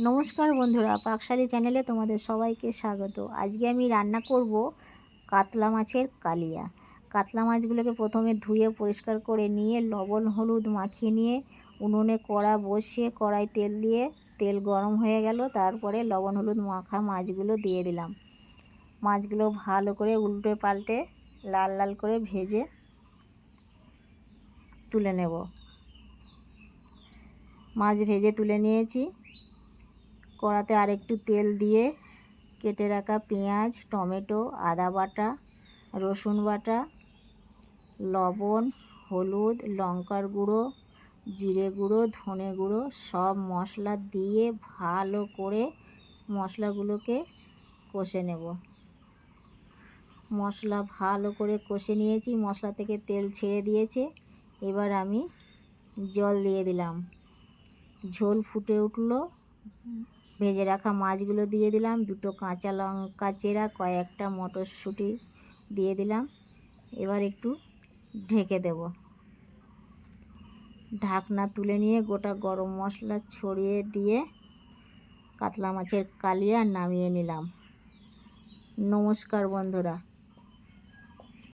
নমস্কার বন্ধুরা, পাকশালী চ্যানেলে তোমাদের সবাইকে স্বাগত। আজকে আমি রান্না করব কাতলা মাছের কালিয়া। কাতলা মাছগুলোকে প্রথমে ধুয়ে পরিষ্কার করে নিয়ে লবণ, হলুদ মাখিয়ে নিয়ে উনুনে কড়া বসিয়ে কড়াই তেল দিয়ে তেল গরম হয়ে গেল, তারপরে লবণ, হলুদ মাখা মাছগুলো দিয়ে দিলাম। মাছগুলো ভালো করে উল্টে পাল্টে লাল লাল করে ভেজে তুলে নেব। মাছ ভেজে তুলে নিয়েছি। কড়াতে আর একটু তেল দিয়ে কেটে রাখা পেঁয়াজ, টমেটো, আদা বাটা, রসুন বাটা, লবণ, হলুদ, লঙ্কার গুঁড়ো, জিরে গুঁড়ো, ধনে গুঁড়ো, সব মশলা দিয়ে ভালো করে মশলাগুলোকে কষে নেব। মশলা ভালো করে কষে নিয়েছি, মশলা থেকে তেল ছেড়ে দিয়েছে। এবার আমি জল দিয়ে দিলাম। ঝোল ফুটে উঠল। ভেজে রাখা মাছগুলো দিয়ে দিলাম। দুটো কাঁচা লঙ্কা চেরা, কয়েকটা মটরশুঁটি দিয়ে দিলাম। এবার একটু ঢেকে দেব। ঢাকনা তুলে নিয়ে গোটা গরম মশলা ছড়িয়ে দিয়ে কাতলা মাছের কালিয়া নামিয়ে নিলাম। নমস্কার বন্ধুরা।